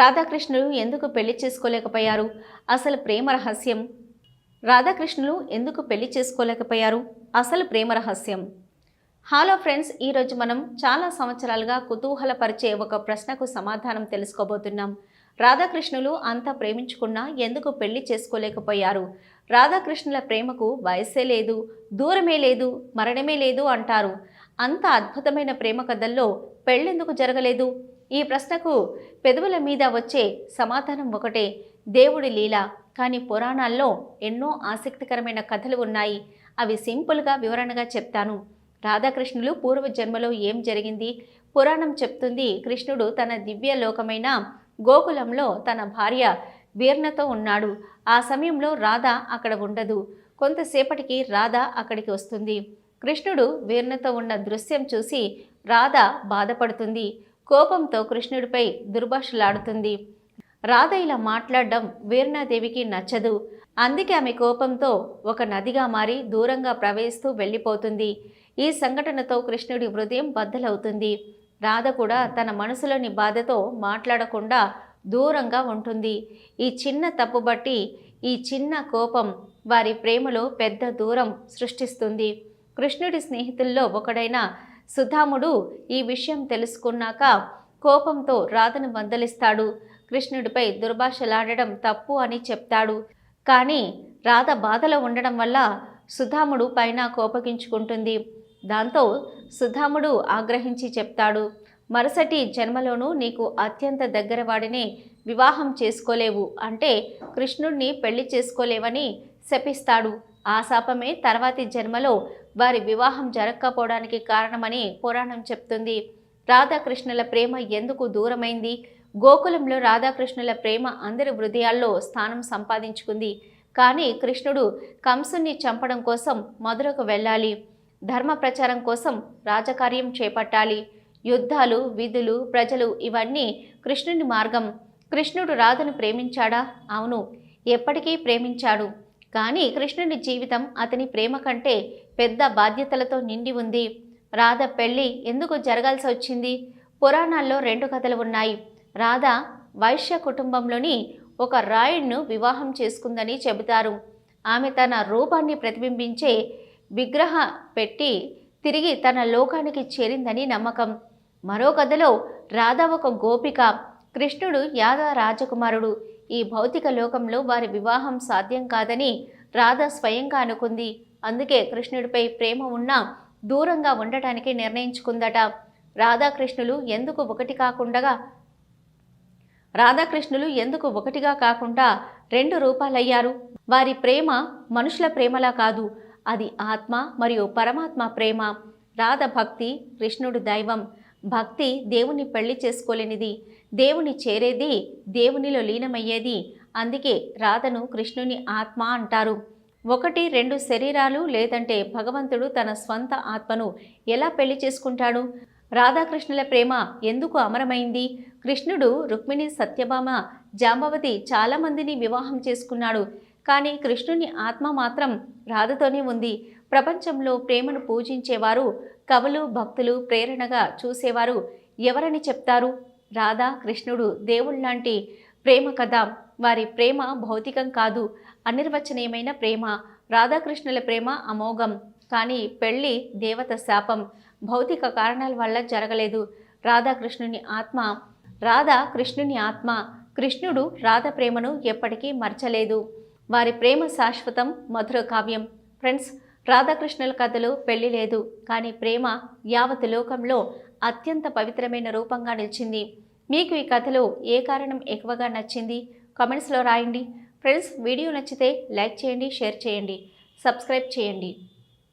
రాధాకృష్ణులు ఎందుకు పెళ్ళి చేసుకోలేకపోయారు? అసలు ప్రేమ రహస్యం? రాధాకృష్ణులు ఎందుకు పెళ్ళి చేసుకోలేకపోయారు? అసలు ప్రేమ రహస్యం? హలో ఫ్రెండ్స్ ఈరోజు మనం చాలా సంవత్సరాలుగా కుతూహలపరిచే ఒక ప్రశ్నకు సమాధానం తెలుసుకోబోతున్నాం. రాధాకృష్ణులు అంత ప్రేమించుకున్నా ఎందుకు పెళ్ళి చేసుకోలేకపోయారు? రాధాకృష్ణుల ప్రేమకు వయస్సే లేదు దూరమే లేదు మరణమే లేదు అంటారు. అంత అద్భుతమైన ప్రేమ కథల్లో పెళ్ళెందుకు జరగలేదు? ఈ ప్రశ్నకు పెదవుల మీద వచ్చే సమాధానం ఒకటే. దేవుడి లీల. కానీ పురాణాల్లో ఎన్నో ఆసక్తికరమైన కథలు ఉన్నాయి. అవి సింపుల్గా వివరణగా చెప్తాను. రాధాకృష్ణులు పూర్వ జన్మలో ఏం జరిగింది? పురాణం చెప్తుంది కృష్ణుడు తన దివ్య లోకమైన గోకులంలో తన భార్య వీర్ణతో ఉన్నాడు. ఆ సమయంలో రాధ అక్కడ ఉండదు. కొంతసేపటికి రాధ అక్కడికి వస్తుంది. కృష్ణుడు వీర్ణతో ఉన్న దృశ్యం చూసి రాధ బాధపడుతుంది. కోపంతో కృష్ణుడిపై దుర్భాషలాడుతుంది. రాధ ఇలా మాట్లాడడం వీర్ణాదేవికి నచ్చదు. అందుకే ఆమె కోపంతో ఒక నదిగా మారి దూరంగా ప్రవహిస్తూ వెళ్ళిపోతుంది. ఈ సంఘటనతో కృష్ణుడి హృదయం బద్దలవుతుంది. రాధ కూడా తన మనసులోని బాధతో మాట్లాడకుండా దూరంగా ఉంటుంది. ఈ చిన్న తప్పు బట్టి ఈ చిన్న కోపం వారి ప్రేమలో పెద్ద దూరం సృష్టిస్తుంది. కృష్ణుడి స్నేహితుల్లో ఒకడైన సుధాముడు ఈ విషయం తెలుసుకున్నాక కోపంతో రాధను మందలిస్తాడు. కృష్ణుడిపై దుర్భాషలాడడం తప్పు అని చెప్తాడు. కానీ రాధ బాధలో ఉండడం వల్ల సుధాముడు పైన కోపగించుకుంటుంది. దాంతో సుధాముడు ఆగ్రహించి చెప్తాడు మరుసటి జన్మలోనూ నీకు అత్యంత దగ్గర వాడిని వివాహం చేసుకోలేవు. అంటే కృష్ణుడిని పెళ్ళి చేసుకోలేవని శపిస్తాడు. ఆ శాపమే తర్వాతి జన్మలో వారి వివాహం జరగకపోవడానికి కారణమని పురాణం చెప్తుంది. రాధాకృష్ణుల ప్రేమ ఎందుకు దూరమైంది? గోకులంలో రాధాకృష్ణుల ప్రేమ అందరి హృదయాల్లో స్థానం సంపాదించుకుంది. కానీ కృష్ణుడు కంసుని చంపడం కోసం మధురకు వెళ్ళాలి. ధర్మ ప్రచారం కోసం రాజకార్యం చేపట్టాలి. యుద్ధాలు విధులు ప్రజలు ఇవన్నీ కృష్ణుని మార్గం. కృష్ణుడు రాధను ప్రేమించాడా? అవును. ఎప్పటికీ ప్రేమించాడు. కానీ కృష్ణుని జీవితం అతని ప్రేమ కంటే పెద్ద బాధ్యతలతో నిండి ఉంది. రాధ పెళ్ళి ఎందుకు జరగాల్సి వచ్చింది? పురాణాల్లో రెండు కథలు ఉన్నాయి. రాధ వైశ్య కుటుంబంలోని ఒక రాయుడిను వివాహం చేసుకుందని చెబుతారు. ఆమె తన రూపాన్ని ప్రతిబింబించే విగ్రహ పెట్టి తిరిగి తన లోకానికి చేరిందని నమ్మకం. మరో కథలో రాధ ఒక గోపిక కృష్ణుడు యాదవ రాజకుమారుడు. ఈ భౌతిక లోకంలో వారి వివాహం సాధ్యం కాదని రాధ స్వయంగా అనుకుంది. అందుకే కృష్ణుడిపై ప్రేమ ఉన్నా దూరంగా ఉండటానికి నిర్ణయించుకుందట. రాధాకృష్ణులు ఎందుకు ఒకటి కాకుండా రాధాకృష్ణులు ఎందుకు ఒకటిగా కాకుండా రెండు రూపాలయ్యారు? వారి ప్రేమ మనుషుల ప్రేమలా కాదు. అది ఆత్మ మరియు పరమాత్మ ప్రేమ. రాధ భక్తి కృష్ణుడు దైవం. భక్తి దేవుని పెళ్ళి చేసుకోలేనిది. దేవుని చేరేది దేవునిలో లీనమయ్యేది. అందుకే రాధను కృష్ణుని ఆత్మ అంటారు. ఒకటి రెండు శరీరాలు లేదంటే భగవంతుడు తన స్వంత ఆత్మను ఎలా పెళ్ళి చేసుకుంటాడు? రాధాకృష్ణుల ప్రేమ ఎందుకు అమరమైంది? కృష్ణుడు రుక్మిణి సత్యభామ జాంబవతి చాలామందిని వివాహం చేసుకున్నాడు. కానీ కృష్ణుని ఆత్మ మాత్రం రాధతోనే ఉంది. ప్రపంచంలో ప్రేమను పూజించేవారు కవులు భక్తులు ప్రేరణగా చూసేవారు ఎవరని చెప్తారు? రాధా కృష్ణుడు దేవుళ్ళలాంటి ప్రేమ కథ. వారి ప్రేమ భౌతికం కాదు అనిర్వచనీయమైన ప్రేమ. రాధాకృష్ణుల ప్రేమ అమోఘం. కానీ పెళ్ళి దేవత శాపం. భౌతిక కారణాల వల్ల జరగలేదు. రాధాకృష్ణుని ఆత్మ. రాధ కృష్ణుని ఆత్మ. కృష్ణుడు రాధ ప్రేమను ఎప్పటికీ మర్చలేదు. వారి ప్రేమ శాశ్వతం మధుర కావ్యం. ఫ్రెండ్స్ రాధాకృష్ణుల కథలో పెళ్ళి లేదు. కానీ ప్రేమ యావత్ లోకంలో అత్యంత పవిత్రమైన రూపంగా నిలిచింది. మీకు ఈ కథలో ఏ కారణం ఎక్కువగా నచ్చింది? కామెంట్స్లో రాయండి. ఫ్రెండ్స్ వీడియో నచ్చితే లైక్ చేయండి షేర్ చేయండి. సబ్స్క్రైబ్ చేయండి.